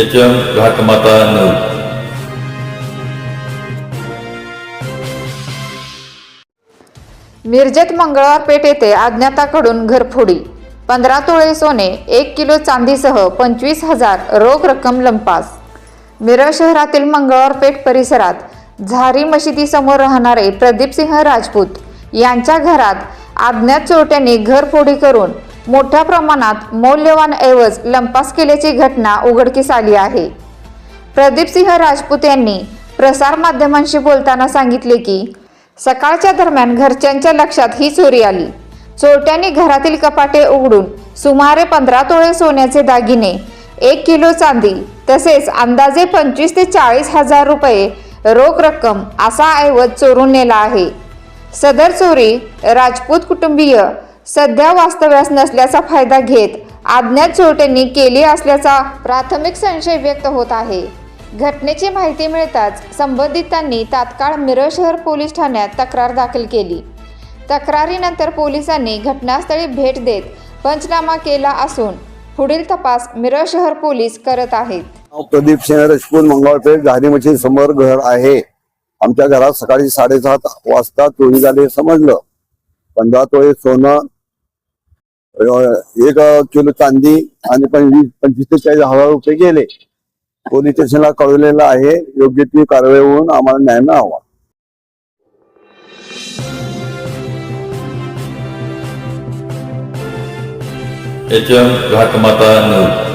H M घाटमाता news मिरजेत मंगळवार पेठ येथे अज्ञाताकडून घरफोडी. पंधरा तोळे सोने एक किलो चांदीसह पंचवीस हजार रोख रक्कम लंपास. मिरज शहरातील मंगळवार पेठ परिसरात झारी मशिदीसमोर राहणारे प्रदीपसिंह राजपूत यांच्या घरात अज्ञात चोरट्यांनी घरफोडी करून मोठ्या प्रमाणात मौल्यवान ऐवज लंपास केल्याची घटना उघडकीस आली आहे. प्रदीपसिंह राजपूत यांनी प्रसारमाध्यमांशी बोलताना सांगितले की सकाळच्या दरम्यान घरच्यांच्या लक्षात ही चोरी आली. चोरट्यांनी घरातील कपाटे उघडून सुमारे पंधरा तोळे सोन्याचे दागिने एक किलो चांदी तसेच अंदाजे पंचवीस ते चाळीस हजार रुपये रोख रक्कम असा ऐवज चोरून नेला आहे. सदर चोरी राजपूत कुटुंबीय सध्या वास्तव्यास नसल्याचा फायदा घेत अज्ञात चोरट्यांनी केली असल्याचा प्राथमिक संशय व्यक्त होत आहे. घटनेची माहिती मिळताच संबंधितांनी तात्काळ मिरज शहर पोलीस ठाण्यात तक्रार दाखल केली. तक्रारीनंतर पोलिसांनी घटनास्थळी भेट देत पंचनामा केला असून पुढील तपास मिरज शहर पोलीस करत आहेत. प्रदीप सिंह राजपूत मंगळपेठ झारी मशीन समोर घर आहे. आमच्या घरात सकाळी साडेसात वाजता चोरी झाली समजलं. पंधरा तोळे सोनं एक किलो चांदी आणि पंचवीस पंचवीस ते चाळीस हजार रुपये गेले. पोलीस स्टेशनला कळवलेलं आहे योग्य ती कारवाई होऊन आम्हाला न्याय मिळावा. H M Ghatmatha news.